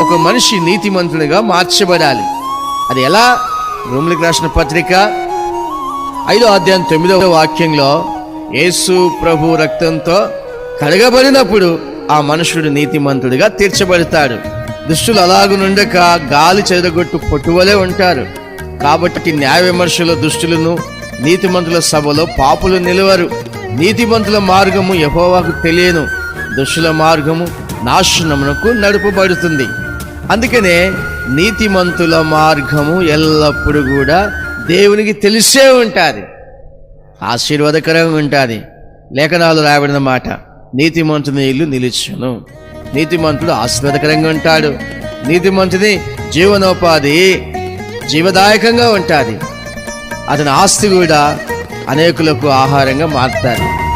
ఒక మనిషి నీతిమంతునిగా మార్చబడాలి. అది ఎలా? రోమిలికి రాసిన పత్రిక ఐదో అధ్యాయం తొమ్మిదవ వాక్యంలో యేసు ప్రభు రక్తంతో కడగబడినప్పుడు ఆ మనుషుడు నీతిమంతుడిగా తీర్చబడతాడు. దుష్టులు అలాగునుండక గాలి చెదగొట్టు పొట్టువలే ఉంటారు. కాబట్టి న్యాయ విమర్శల దుష్టులను నీతిమంతుల సభలో పాపులు నిలవరు. నీతిమంతుల మార్గము యహోవాకు తెలియను. దుష్టుల మార్గము నాశనమునకు నడుపబడుతుంది. అందుకనే నీతిమంతుల మార్గము ఎల్లప్పుడూ కూడా దేవునికి తెలిసే ఉంటుంది. ఆశీర్వాదకరంగా ఉంటుంది. లేఖనాలు రాయబడిన మాట నీతిమంతుని ఇల్లు నిలుచును. నీతిమంతుడు ఆశీర్వాదకరంగా ఉంటాడు. నీతిమంతుని జీవనోపాధి జీవదాయకంగా ఉంటుంది. అతని ఆస్తి కూడా అనేకులకు ఆహారంగా మారుతారు